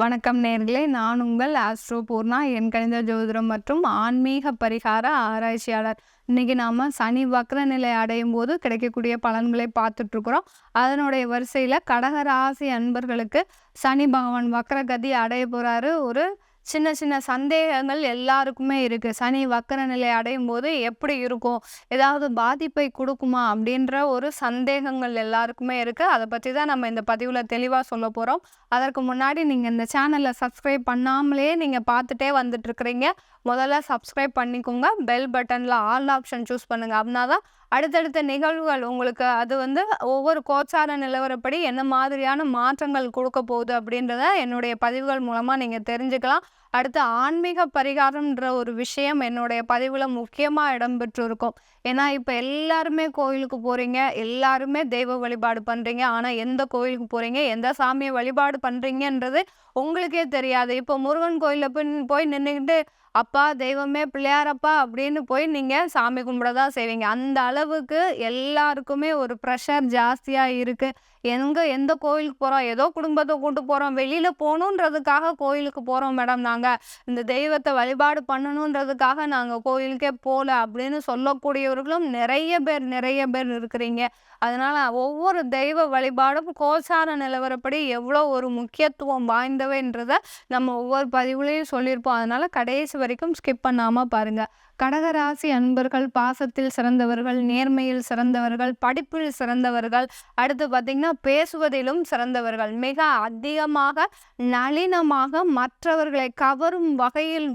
வணக்கம் நேர்களே. நான் உங்கள் ஆஸ்ட்ரோ பூர்ணா. என் கணித ஜோதிடம் மற்றும் ஆன்மீக பரிகார ஆராய்ச்சியாளர். இன்றைக்கி நாம் சனி வக்ர நிலை அடையும் போது கிடைக்கக்கூடிய பலன்களை பார்த்துட்ருக்குறோம். அதனுடைய வரிசையில் கடகராசி அன்பர்களுக்கு சனி பகவான் வக்ரகதி அடைய போகிறாரு ஒரு சின்ன சின்ன சந்தேகங்கள் எல்லாருக்குமே இருக்குது சனி வக்கர நிலை அடையும் போது எப்படி இருக்கும்? ஏதாவது பாதிப்பை கொடுக்குமா? அப்படின்ற ஒரு சந்தேகங்கள் எல்லாருக்குமே இருக்குது அதை பற்றி தான் நம்ம இந்த பதிவில் தெளிவாக சொல்ல போகிறோம் அதற்கு முன்னாடி நீங்கள் இந்த சேனலை சப்ஸ்கிரைப் பண்ணாமலே நீங்கள் பார்த்துட்டே வந்துட்டுருக்குறீங்க முதல்ல சப்ஸ்கிரைப் பண்ணிக்கோங்க. பெல் பட்டனில் ஆல் ஆப்ஷன் சூஸ் பண்ணுங்கள் அப்படின்னா தான் அடுத்தடுத்த நிகழ்வுகள் உங்களுக்கு அது வந்து ஒவ்வொரு கோச்சார நிலவரப்படி என்ன மாதிரியான மாற்றங்கள் கொடுக்க போகுது அப்படின்றத என்னுடைய பதிவுகள் மூலமாக நீங்கள் தெரிஞ்சுக்கலாம். அடுத்து ஆன்மீக பரிகாரம்ன்ற ஒரு விஷயம் என்னுடைய பதிவில் முக்கியமாக இடம்பெற்று இருக்கும் ஏன்னா இப்போ எல்லாருமே கோயிலுக்கு போகிறீங்க எல்லாருமே தெய்வ வழிபாடு பண்ணுறீங்க ஆனால் எந்த கோயிலுக்கு போகிறீங்க எந்த சாமியை வழிபாடு பண்ணுறீங்கன்றது உங்களுக்கே தெரியாது. இப்போ முருகன் கோயிலில் போய் போய் நின்றுக்கிட்டு அப்பா தெய்வமே பிள்ளையாரப்பா அப்படின்னு போய் நீங்கள் சாமி கும்பிட தான் செய்வீங்க. அந்த அளவுக்கு எல்லாருக்குமே ஒரு ப்ரெஷர் ஜாஸ்தியாக இருக்குது எங்கே எந்த கோயிலுக்கு போகிறோம் ஏதோ குடும்பத்தை கூட்டு போகிறோம் வெளியில் போகணுன்றதுக்காக கோயிலுக்கு போகிறோம் மேடம் நாங்கள் இந்த தெய்வத்தை வழிபாடு பண்ணணுன்றதுக்காக நாங்கள் கோயிலுக்கே போகல அப்படின்னு சொல்லக்கூடியவர்களும் நிறைய பேர் நிறைய பேர் இருக்கிறீங்க. அதனால் ஒவ்வொரு தெய்வ வழிபாடும் கோசார நிலவரப்படி எவ்வளோ ஒரு முக்கியத்துவம் வாய்ந்தவைன்றதை நம்ம ஒவ்வொரு பதிவுலேயும் சொல்லியிருப்போம். அதனால் கடைசி வரைக்கும் ஸ்கிப் பண்ணாமல் பாருங்கள் கடகராசி அன்பர்கள் பாசத்தில் சிறந்தவர்கள் நேர்மையில் சிறந்தவர்கள் படிப்பில் சிறந்தவர்கள் அடுத்து பார்த்திங்கன்னா பேசுவதிலும் சிறந்தவர்கள். மிக அதிகமாக நளினமாக மற்றவர்களை கவரும் வகையில்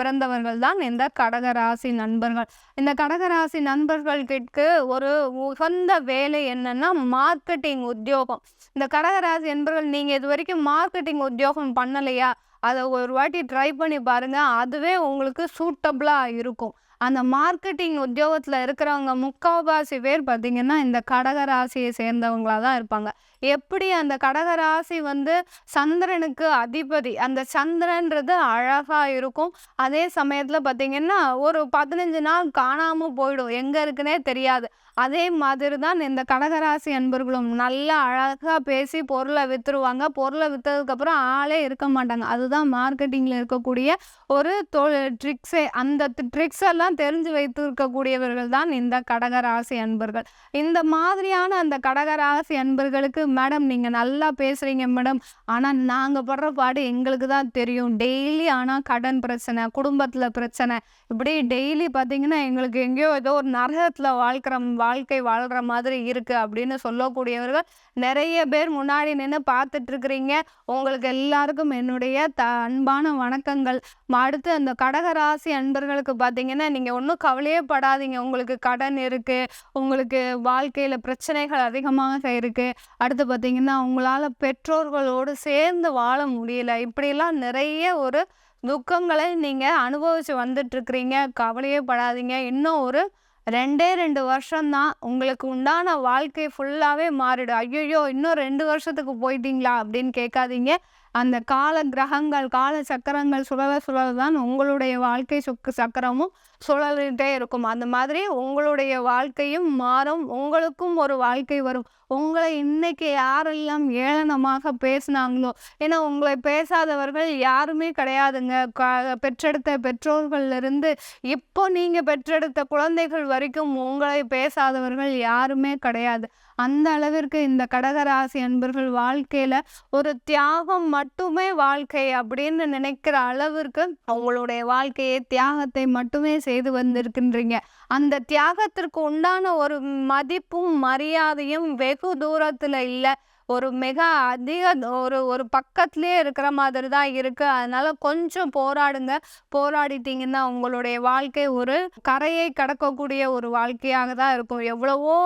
பிறந்தவர்கள் தான் இந்த கடகராசி நண்பர்கள். இந்த கடகராசி நண்பர்கள்கிட்ட ஒரு உகந்த வேலை என்னன்னா மார்க்கெட்டிங் உத்தியோகம். இந்த கடகராசி நண்பர்கள் நீங்கள் இது வரைக்கும் மார்க்கெட்டிங் உத்தியோகம் பண்ணலையா? அதை ஒரு வாட்டி ட்ரை பண்ணி பாருங்கள் அதுவே உங்களுக்கு சூட்டபிளாக இருக்கும். அந்த மார்க்கெட்டிங் உத்தியோகத்தில் இருக்கிறவங்க முக்கால்வாசி பேர் பார்த்திங்கன்னா இந்த கடகராசியை சேர்ந்தவங்களாக தான் இருப்பாங்க. எப்படி அந்த கடகராசி வந்து சந்திரனுக்கு அதிபதி? அந்த சந்திரன்றது அழகாக இருக்கும். அதே சமயத்தில் பார்த்திங்கன்னா ஒரு பதினஞ்சு நாள் காணாமல் போயிடும். எங்கே இருக்குன்னே தெரியாது. அதே மாதிரி தான் இந்த கடகராசி அன்பர்களும் நல்லா அழகாக பேசி பொருளை விற்றுருவாங்க பொருளை விற்றதுக்கப்புறம் ஆளே இருக்க மாட்டாங்க. அதுதான் மார்க்கெட்டிங்கில் இருக்கக்கூடிய ஒரு தொ ட்ரிக்ஸே அந்த ட்ரிக்ஸ் எல்லாம் தெரிஞ்சு வைத்திருக்கக்கூடியவர்கள் தான் இந்த கடகராசி அன்பர்கள். இந்த மாதிரியான அந்த கடகராசி அன்பர்களுக்கு மேடம் நீங்கள் நல்லா பேசுகிறீங்க மேடம். ஆனால் நாங்கள் படுற பாடு எங்களுக்கு தான் தெரியும். டெய்லி ஆனால் கடன் பிரச்சனை குடும்பத்தில் பிரச்சனை. இப்படி டெய்லி பார்த்தீங்கன்னா எங்களுக்கு எங்கேயோ ஏதோ ஒரு நரகத்தில் வாழ்க்கிற வாழ்க்கை வாழ்கிற மாதிரி இருக்குது அப்படின்னு சொல்லக்கூடியவர்கள் நிறைய பேர் முன்னாடி நின்று பார்த்துட்ருக்குறீங்க. உங்களுக்கு எல்லாருக்கும் என்னுடைய த அன்பான வணக்கங்கள். அடுத்து அந்த கடகராசி அன்பர்களுக்கு பார்த்தீங்கன்னா நீங்கள் ஒன்றும் கவலையே படாதீங்க. உங்களுக்கு கடன் இருக்குது உங்களுக்கு வாழ்க்கையில் பிரச்சனைகள் அதிகமாக இருக்குது அடுத்து பார்த்தீங்கன்னா உங்களால் பெற்றோர்களோடு சேர்ந்து வாழ முடியல. இப்படிலாம் நிறைய ஒரு துக்கங்களை நீங்கள் அனுபவித்து வந்துட்டுருக்குறீங்க. கவலையே படாதீங்க. இன்னும் ஒரு ரெண்டே ரெண்டு வருஷம்தான் உங்களுக்கு உண்டான வாழ்க்கை ஃபுல்லாகவே மாறிடும். ஐயோ இன்னும் ரெண்டு வருஷத்துக்கு போயிட்டீங்களா அப்படின்னு கேட்காதீங்க. அந்த கால கிரகங்கள் கால சக்கரங்கள் சுழல சுழல தான் உங்களுடைய வாழ்க்கை சுக்கு சக்கரமும் சுழலிட்டே இருக்கும். அந்த மாதிரி உங்களுடைய வாழ்க்கையும் மாறும். உங்களுக்கும் ஒரு வாழ்க்கை வரும். உங்களை இன்னைக்கு யாரெல்லாம் ஏளனமாக பேசினாங்களோ ஏன்னா உங்களை பேசாதவர்கள் யாருமே கிடையாதுங்க. க பெற்றெடுத்த பெற்றோர்கள்லேருந்து இப்போ நீங்கள் பெற்றெடுத்த குழந்தைகள் வரைக்கும் உங்களை பேசாதவர்கள் யாருமே கிடையாது. அந்த அளவிற்கு இந்த கடகராசி அன்பர்கள் வாழ்க்கையில் ஒரு தியாகம் மட்டுமே வாழ்க்கை அப்படின்னு நினைக்கிற அளவிற்கு அவங்களுடைய வாழ்க்கையை தியாகத்தை மட்டுமே செய்து வந்திருக்கின்றீங்க. அந்த தியாகத்திற்கு உண்டான ஒரு மதிப்பும் மரியாதையும் வெகு தூரத்தில் இல்லை. ஒரு மிக அதிக ஒரு ஒரு பக்கத்துலேயே இருக்கிற மாதிரி தான் இருக்குது அதனால் கொஞ்சம் போராடுங்க. போராடிட்டிங்கன்னா உங்களுடைய வாழ்க்கை ஒரு கரையை கடக்கக்கூடிய ஒரு வாழ்க்கையாக தான் இருக்கும். எவ்வளவோ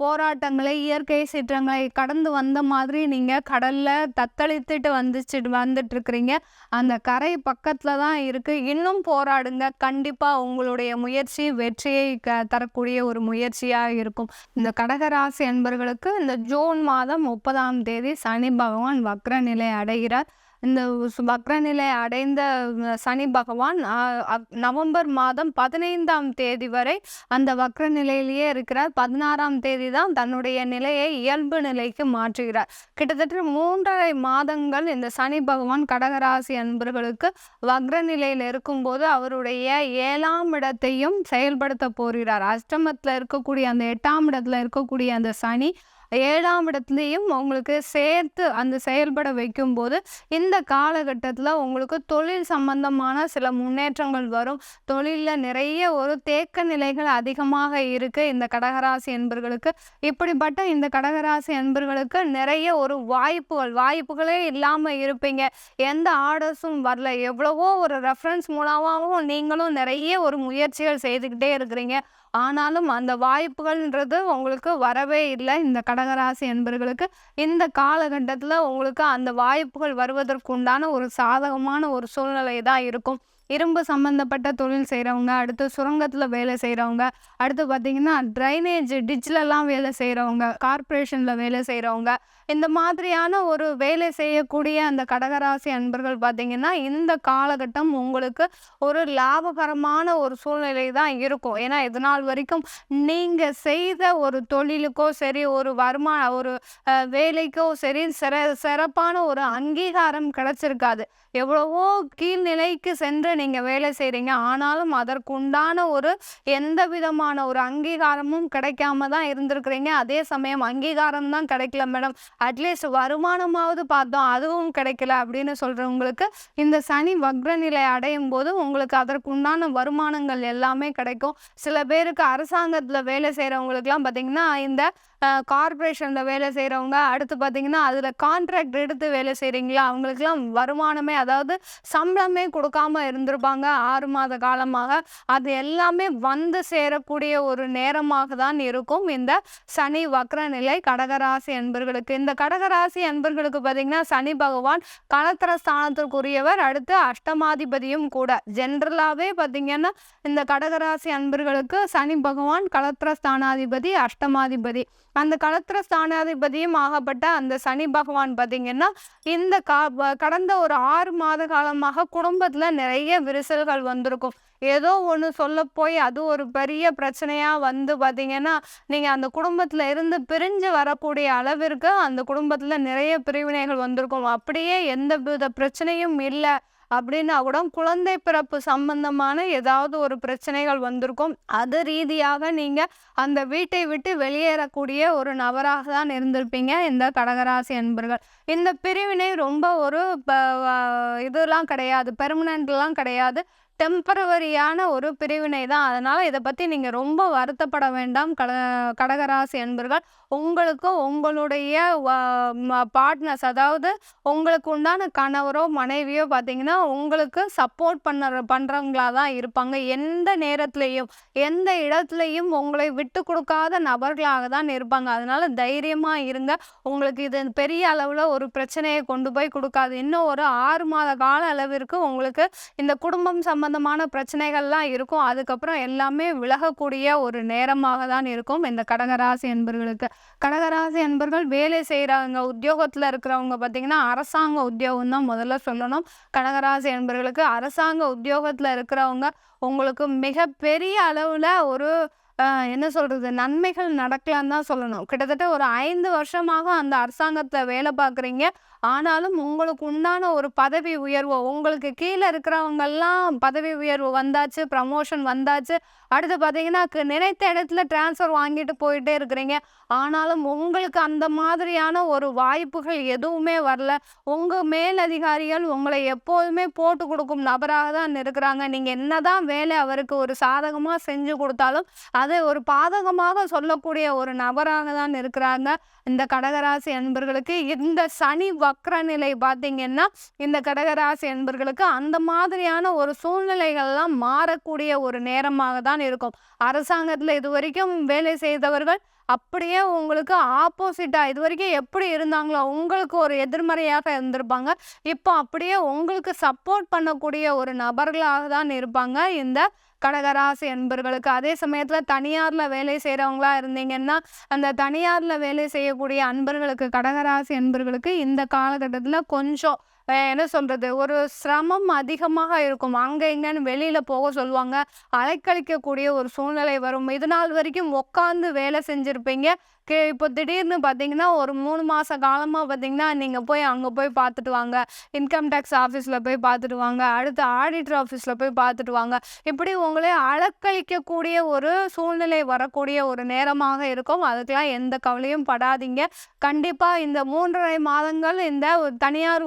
போராட்டங்களை இயற்கை சீற்றங்களை கடந்து வந்த மாதிரி நீங்கள் கடலில் தத்தளித்துட்டு வந்துச்சு வந்துட்டுருக்குறீங்க. அந்த கரை பக்கத்தில் தான் இருக்குது இன்னும் போராடுங்க. கண்டிப்பாக உங்களுடைய முயற்சி வெற்றியை க தரக்கூடிய ஒரு முயற்சியாக இருக்கும். இந்த கடகராசி என்பர்களுக்கு இந்த ஜூன் மாதம் முப்பதாம் தேதி சனி பகவான் வக்ர நிலை அடைகிறார். இந்த வக்ரநிலை அடைந்த சனி பகவான் நவம்பர் மாதம் 15ஆம் தேதி வரை அந்த வக்ர நிலையிலேயே இருக்கிறார். 16ஆம் தேதி தான் தன்னுடைய நிலையை இயல்பு நிலைக்கு மாற்றுகிறார். கிட்டத்தட்ட 3 1/2 மாதங்கள் இந்த சனி பகவான் கடகராசி அன்பர்களுக்கு வக்ர நிலையில இருக்கும்போது, அவருடைய ஏழாம் இடத்தையும் செயல்படுத்தப் போகிறார். அஷ்டமத்தில் இருக்கக்கூடிய அந்த எட்டாம் இடத்துல இருக்கக்கூடிய அந்த சனி ஏழாம் இடத்துலையும் உங்களுக்கு சேர்த்து அந்த செயல்பட வைக்கும்போது, இந்த காலகட்டத்தில் உங்களுக்கு தொழில் சம்பந்தமான சில முன்னேற்றங்கள் வரும். தொழிலில் நிறைய ஒரு தேக்க நிலைகள் அதிகமாக இருக்குது இந்த கடகராசி என்பர்களுக்கு இப்படிப்பட்ட இந்த கடகராசி என்பர்களுக்கு நிறைய ஒரு வாய்ப்புகள் வாய்ப்புகளே இல்லாமல் இருப்பீங்க. எந்த ஆர்டர்ஸும் வரல. எவ்வளவோ ஒரு ரெஃபரன்ஸ் மூலமாகவும் நீங்களும் நிறைய ஒரு முயற்சிகள் செய்துக்கிட்டே இருக்கிறீங்க. ஆனாலும் அந்த வாய்ப்புகள்ன்றது உங்களுக்கு வரவே இல்லை இந்த கடகராசி என்பர்களுக்கு இந்த காலகட்டத்தில் உங்களுக்கு அந்த வாய்ப்புகள் வருவதற்குண்டான ஒரு சாதகமான ஒரு சூழ்நிலை தான் இருக்கும். இரும்பு சம்மந்தப்பட்ட தொழில் செய்கிறவங்க அடுத்து சுரங்கத்தில் வேலை செய்கிறவங்க அடுத்து பார்த்தீங்கன்னா ட்ரைனேஜ் டிச்சிலலாம் வேலை செய்கிறவங்க கார்ப்பரேஷனில் வேலை செய்கிறவங்க இந்த மாதிரியான ஒரு வேலை செய்யக்கூடிய அந்த கடகராசி அன்பர்கள் பார்த்தீங்கன்னா, இந்த காலகட்டம் உங்களுக்கு ஒரு லாபகரமான ஒரு சூழ்நிலை தான் இருக்கும். ஏன்னா, இதுநாள் வரைக்கும் நீங்கள் செய்த ஒரு தொழிலுக்கோ சரி, ஒரு வருமா ஒரு வேலைக்கோ சரி, சிற சிறப்பான ஒரு அங்கீகாரம் கிடைச்சிருக்காது. எவ்வளவோ கீழ்நிலைக்கு சென்று நீங்கள் வேலை செய்கிறீங்க ஆனாலும் அதற்குண்டான ஒரு எந்த விதமான ஒரு அங்கீகாரமும் கிடைக்காம தான் இருந்திருக்கிறீங்க. அதே சமயம் அங்கீகாரம் தான் கிடைக்கல மேடம். அட்லீஸ்ட் வருமானமாவது பார்த்தோம். அதுவும் கிடைக்கல அப்படின்னு சொல்கிறவங்களுக்கு இந்த சனி வக்ர நிலை அடையும்போது உங்களுக்கு அதற்குண்டான வருமானங்கள் எல்லாமே கிடைக்கும். சில பேருக்கு அரசாங்கத்தில் வேலை செய்கிறவங்களுக்குலாம் பார்த்தீங்கன்னா, இந்த கார்பரேஷனில் வேலை செய்கிறவங்க அடுத்து பார்த்தீங்கன்னா, அதில் கான்ட்ராக்ட் எடுத்து வேலை செய்கிறீங்களா அவங்களுக்குலாம் வருமானமே அதாவது சம்பளமே கொடுக்காம இருந்து வந்திருப்பாங்க ஆறு மாத காலமாக. அது எல்லாமே வந்து சேரக்கூடிய ஒரு நேரமாக தான் இருக்கும் இந்த சனி வக்ர நிலை கடகராசி என்பர்களுக்கு இந்த கடகராசி என்பர்களுக்கு பார்த்தீங்கன்னா, சனி பகவான் களத்திர ஸ்தானத்திற்குரியவர். அடுத்து அஷ்டமாதிபதியும் கூட. ஜென்ரலாகவே பார்த்தீங்கன்னா, இந்த கடகராசி அன்பர்களுக்கு சனி பகவான் களத்திர ஸ்தானாதிபதி, அஷ்டமாதிபதி. அந்த களத்திர ஸ்தானாதிபதியும் ஆகப்பட்ட அந்த சனி பகவான் பார்த்தீங்கன்னா, இந்த கா கடந்த ஒரு ஆறு மாத காலமாக குடும்பத்தில் நிறைய விரிசல்கள் வந்திருக்கும். ஏதோ ஒண்ணு சொல்ல போய் அது ஒரு பெரிய பிரச்சனையா வந்து பார்த்தீங்கன்னா, நீங்க அந்த குடும்பத்தில் இருந்து பிரிஞ்சு வரக்கூடிய அளவிற்கு அந்த குடும்பத்தில் நிறைய பிரிவினைகள் வந்திருக்கும். அப்படியே எந்த வித பிரச்சனையும் இல்ல அப்படின்னா கூட, குழந்தை பிறப்பு சம்பந்தமான ஏதாவது ஒரு பிரச்சனைகள் வந்திருக்கும். அது ரீதியாக நீங்கள் அந்த வீட்டை விட்டு வெளியேறக்கூடிய ஒரு நபராக தான் இருந்திருப்பீங்க இந்த கடகராசி அன்பர்கள். இந்த பிரிவினை ரொம்ப ஒரு ப இதெல்லாம் கிடையாது. பெர்மனண்ட்லாம் கிடையாது. டெம்பரவரியான ஒரு பிரிவினை தான். அதனால் இதை பற்றி நீங்கள் ரொம்ப வருத்தப்பட வேண்டாம் கட கடகராசி அன்பர்கள். உங்களுக்கும் உங்களுடைய பார்ட்னர்ஸ் அதாவது உங்களுக்கு உண்டான கணவரோ, மனைவியோ பார்த்தீங்கன்னா, உங்களுக்கு சப்போர்ட் பண்ணுற பண்ணுறவங்களா தான் இருப்பாங்க. எந்த நேரத்துலையும் எந்த இடத்துலையும் உங்களை விட்டு கொடுக்காத நபர்களாக தான் இருப்பாங்க. அதனால் தைரியமாக இருங்க. உங்களுக்கு இது பெரிய அளவில் ஒரு பிரச்சனையை கொண்டு போய் கொடுக்காது இன்னும் ஒரு ஆறு மாத கால அளவிற்கு உங்களுக்கு இந்த குடும்பம் சம்பந்தமான பிரச்சனைகள்லாம் இருக்கும். அதுக்கப்புறம் எல்லாமே விலகக்கூடிய ஒரு நேரமாக தான் இருக்கும் இந்த கடகராசி என்பவர்களுக்கு கடகராசி அன்பர்கள் வேலை செய்றவங்க, உத்தியோகத்தில் இருக்கிறவங்க பார்த்திங்கன்னா அரசாங்க உத்தியோகம் தான் முதல்ல சொல்லணும். கடகராசி அன்பர்களுக்கு அரசாங்க உத்தியோகத்தில் இருக்கிறவங்க, உங்களுக்கு மிகப்பெரிய அளவுல ஒரு என்ன சொல்றது? நன்மைகள் நடக்கலான்னு தான் சொல்லணும். கிட்டத்தட்ட ஒரு ஐந்து வருஷமாக அந்த அரசாங்கத்தை வேலை பார்க்குறீங்க. ஆனாலும் உங்களுக்கு உண்டான ஒரு பதவி உயர்வு, உங்களுக்கு கீழே இருக்கிறவங்கெல்லாம் பதவி உயர்வு வந்தாச்சு, ப்ரமோஷன் வந்தாச்சு. அடுத்து பார்த்தீங்கன்னா, க நினைத்த இடத்துல ட்ரான்ஸ்ஃபர் வாங்கிட்டு போயிட்டே இருக்கிறீங்க. ஆனாலும் உங்களுக்கு அந்த மாதிரியான ஒரு வாய்ப்புகள் எதுவுமே வரல. உங்கள் மேலதிகாரிகள் உங்களை எப்போதுமே போட்டு கொடுக்கும் நபராக தான் இருக்கிறாங்க. நீங்கள் என்னதான் வேலை அவருக்கு ஒரு சாதகமாக செஞ்சு கொடுத்தாலும் அதை ஒரு பாதகமாக சொல்லக்கூடிய ஒரு நபராக தான் இருக்கிறாங்க. இந்த கடகராசி அன்பர்களுக்கு. இந்த சனி வக்ர நிலை பார்த்தீங்கன்னா, இந்த கடகராசி என்பர்களுக்கு அந்த மாதிரியான ஒரு சூழ்நிலைகள்லாம் மாறக்கூடிய ஒரு நேரமாக தான் இருக்கும். அரசாங்கத்தில் இது வரைக்கும் வேலை செய்தவர்கள், அப்படியே உங்களுக்கு ஆப்போசிட்டாக இது வரைக்கும் எப்படி இருந்தாங்களோ, உங்களுக்கு ஒரு எதிர்மறையாக இருந்திருப்பாங்க. இப்போ அப்படியே உங்களுக்கு சப்போர்ட் பண்ணக்கூடிய ஒரு நபர்களாக தான் இருப்பாங்க இந்த கடகராசி என்பர்களுக்கு அதே சமயத்தில் தனியாரில் வேலை செய்கிறவங்களா இருந்தீங்கன்னா, அந்த தனியாரில் வேலை செய்யக்கூடிய அன்பர்களுக்கு கடகராசி என்பர்களுக்கு இந்த காலகட்டத்தில் கொஞ்சம் என்ன சொல்கிறது ஒரு சிரமம் அதிகமாக இருக்கும். அங்கே இங்கன்னு வெளியில் போக சொல்லுவாங்க. அலைக்கழிக்கக்கூடிய ஒரு சூழ்நிலை வரும். இது நாள் வரைக்கும் உட்காந்து வேலை செஞ்சுருப்பீங்க. கே இப்போ திடீர்னு பார்த்தீங்கன்னா ஒரு மூணு மாத காலமாக பார்த்தீங்கன்னா நீங்கள் போய் அங்கே போய் பார்த்துட்டு வாங்க. இன்கம் டேக்ஸ் ஆஃபீஸில் போய் பார்த்துட்டு வாங்க. அடுத்து ஆடிட்டர் ஆஃபீஸில் போய் பார்த்துட்டு வாங்க. இப்படி உங்களை அலக்கழிக்கக்கூடிய ஒரு சூழ்நிலை வரக்கூடிய ஒரு நேரமாக இருக்கும். அதுக்கெலாம் எந்த கவலையும் படாதீங்க. கண்டிப்பாக இந்த மூன்றரை மாதங்கள் இந்த ஒரு தனியார்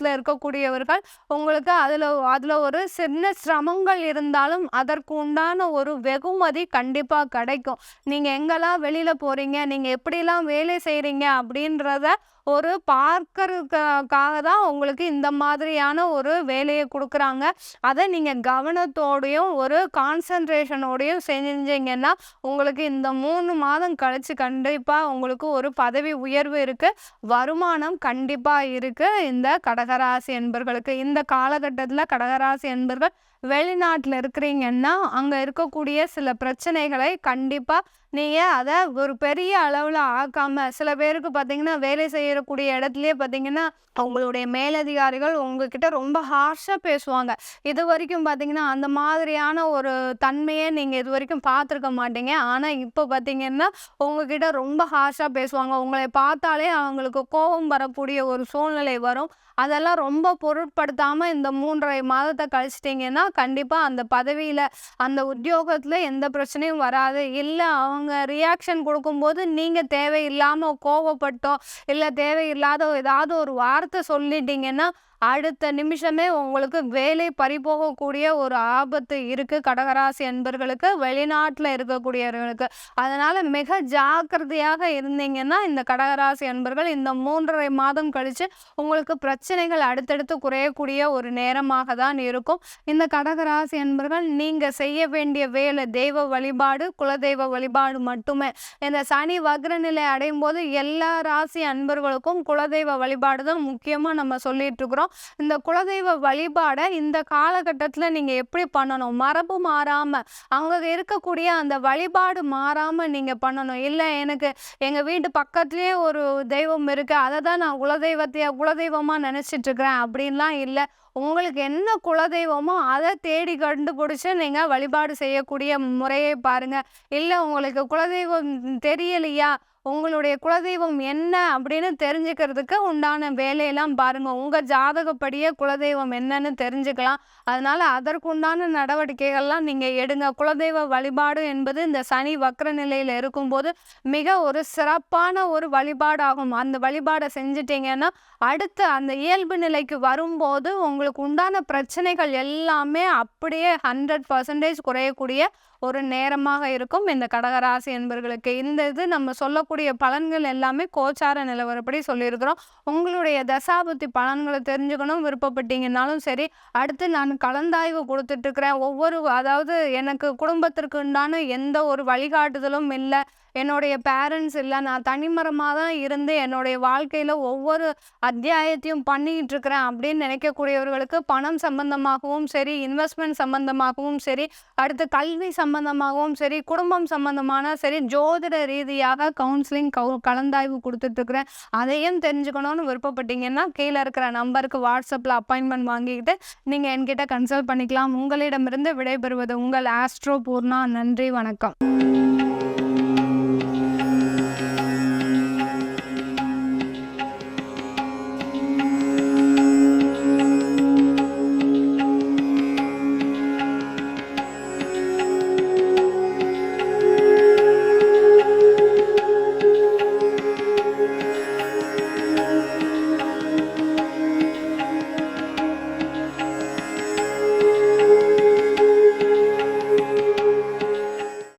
குடும்பத்தில் இருக்கக்கூடியவர்கள் உங்களுக்கு அதில் அதில் ஒரு சின்ன சிரமங்கள் இருந்தாலும் அதற்கு உண்டான ஒரு வெகுமதி கண்டிப்பாக கிடைக்கும். நீங்கள் எங்கெல்லாம் வெளியில் போகிறீங்க நீங்கள் எப்படிலாம் வேலை செய்கிறீங்க அப்படின்றத ஒரு பார்க்கறதுக்காக தான் உங்களுக்கு இந்த மாதிரியான ஒரு வேலையை கொடுக்குறாங்க. அதை நீங்கள் கவனத்தோடையும் ஒரு கான்சன்ட்ரேஷனோடையும் செஞ்சீங்கன்னா உங்களுக்கு இந்த மூணு மாதம் கழிச்சு கண்டிப்பாக உங்களுக்கு ஒரு பதவி உயர்வு இருக்குது வருமானம் கண்டிப்பாக இருக்குது இந்த கடகராசி என்பர்களுக்கு. இந்த காலகட்டத்தில் கடகராசி என்பர்கள் வெளிநாட்டில் இருக்கிறீங்கன்னா அங்கே இருக்கக்கூடிய சில பிரச்சனைகளை கண்டிப்பாக நீங்கள் அதை ஒரு பெரிய அளவில் ஆக்காம சில பேருக்கு பார்த்தீங்கன்னா வேலை செய்யக்கூடிய இடத்துலயே பார்த்தீங்கன்னா அவங்களுடைய மேலதிகாரிகள் உங்ககிட்ட ரொம்ப ஹார்ஷாக பேசுவாங்க. இது வரைக்கும் பார்த்தீங்கன்னா அந்த மாதிரியான ஒரு தன்மையை நீங்கள் இது வரைக்கும் பார்த்துருக்க மாட்டீங்க. ஆனால் இப்போ பார்த்தீங்கன்னா உங்ககிட்ட ரொம்ப ஹார்ஷாக பேசுவாங்க. உங்களை பார்த்தாலே அவங்களுக்கு கோபம் வரக்கூடிய ஒரு சூழ்நிலை வரும். அதெல்லாம் ரொம்ப பொருட்படுத்தாமல் இந்த மூன்றரை மாதத்தை கழிச்சிட்டிங்கன்னா கண்டிப்பாக அந்த பதவியில் அந்த உத்தியோகத்தில் எந்த பிரச்சனையும் வராது. இல்லை அவங்க ரியாக்ஷன் கொடுக்கும்போது நீங்கள் தேவையில்லாமல் கோவப்பட்டோ இல்லை தேவையில்லாத ஏதாவது ஒரு வார்த்தை சொல்லிட்டீங்கன்னா அடுத்த நிமிஷமே உங்களுக்கு வேலை பறிபோகக்கூடிய ஒரு ஆபத்து இருக்குது கடகராசி என்பர்களுக்கு வெளிநாட்டில் இருக்கக்கூடியவர்களுக்கு. அதனால் மிக ஜாக்கிரதையாக இருந்தீங்கன்னா இந்த கடகராசி என்பர்கள் இந்த மூன்றரை மாதம் கழித்து உங்களுக்கு பிரச்சனைகள் அடுத்தடுத்து குறையக்கூடிய ஒரு நேரமாக தான் இருக்கும். இந்த கடகராசி என்பர்கள் நீங்கள் செய்ய வேண்டிய வேலை தெய்வ வழிபாடு குலதெய்வ வழிபாடு மட்டுமே. இந்த சனி வக்ரநிலை அடையும் போது எல்லா ராசி அன்பர்களுக்கும் குலதெய்வ வழிபாடு தான் முக்கியமாக நம்ம சொல்லிட்டு இருக்கிறோம். இந்த குலதெய்வ வழிபாடை இந்த காலகட்டத்தில் நீங்கள் எப்படி பண்ணணும்? மரபு மாறாமல் அங்கே இருக்கக்கூடிய அந்த வழிபாடு மாறாமல் நீங்கள் பண்ணணும். இல்லை எனக்கு எங்கள் வீட்டு பக்கத்துலேயே ஒரு தெய்வம் இருக்குது அதை தான் நான் குலதெய்வத்தையா குலதெய்வமாக நினச்சிட்டு நினச்சிட்ருக்குறேன் அப்படின்லாம் இல்லை. உங்களுக்கு என்ன குலதெய்வமோ அதை தேடி கண்டுபிடிச்சி நீங்கள் வழிபாடு செய்யக்கூடிய முறையை பாருங்கள் இல்லை உங்களுக்கு குலதெய்வம் தெரியலையா? உங்களுடைய குலதெய்வம் என்ன அப்படின்னு தெரிஞ்சுக்கிறதுக்கு உண்டான வேலையெல்லாம் பாருங்கள் உங்கள் ஜாதகப்படியே குலதெய்வம் என்னன்னு தெரிஞ்சுக்கலாம். அதனால் அதற்குண்டான நடவடிக்கைகள்லாம் நீங்கள் எடுங்க. குலதெய்வ வழிபாடு என்பது இந்த சனி வக்ர நிலையில் இருக்கும்போது மிக ஒரு சிறப்பான ஒரு வழிபாடாகும். அந்த வழிபாடை செஞ்சிட்டிங்கன்னா அடுத்து அந்த இயல்பு நிலைக்கு வரும்போது உங்களுக்கு உண்டான பிரச்சனைகள் எல்லாமே அப்படியே ஹண்ட்ரட் பர்சன்டேஜ் குறையக்கூடிய ஒரு நேரமாக இருக்கும். இந்த கடகராசி என்பர்களுக்கு இந்த இது நம்ம சொல்ல சொல்லக்கூடிய பலன்கள் எல்லாமே கோச்சார நிலவரப்படி சொல்லியிருக்கிறோம். உங்களுடைய தசாபுத்தி பலன்களை தெரிஞ்சுக்கணும் விருப்பப்பட்டீங்கன்னாலும் சரி. அடுத்து நான் கலந்தாய்வு கொடுத்துட்ருக்கிறேன். ஒவ்வொரு அதாவது எனக்கு குடும்பத்திற்கு உண்டான எந்த ஒரு வழிகாட்டுதலும் இல்லை. என்னுடைய பேரண்ட்ஸ் இல்லை நான் தனிமரமாக தான் இருந்து என்னுடைய வாழ்க்கையில் ஒவ்வொரு அத்தியாயத்தையும் பண்ணிக்கிட்டு இருக்கிறேன் அப்படின்னு நினைக்கக்கூடியவர்களுக்கு பணம் சம்பந்தமாகவும் சரி இன்வெஸ்ட்மெண்ட் சம்பந்தமாகவும் சரி அடுத்து கல்வி சம்பந்தமாகவும் சரி குடும்பம் சம்பந்தமான சரி ஜோதிட ரீதியாக கவுன்சிலிங் கவு கலந்தாய்வு கொடுத்துட்ருக்குறேன் அதையும் தெரிஞ்சுக்கணும்னு விருப்பப்பட்டீங்கன்னா கீழே இருக்கிற நம்பருக்கு வாட்ஸ்அப்பில் அப்பாயின்மெண்ட் வாங்கிக்கிட்டு நீங்கள் என்கிட்ட கன்சல்ட் பண்ணிக்கலாம். உங்களிடமிருந்து விடைபெறுவது உங்கள் ஆஸ்ட்ரோ பூர்ணா நன்றி வணக்கம்.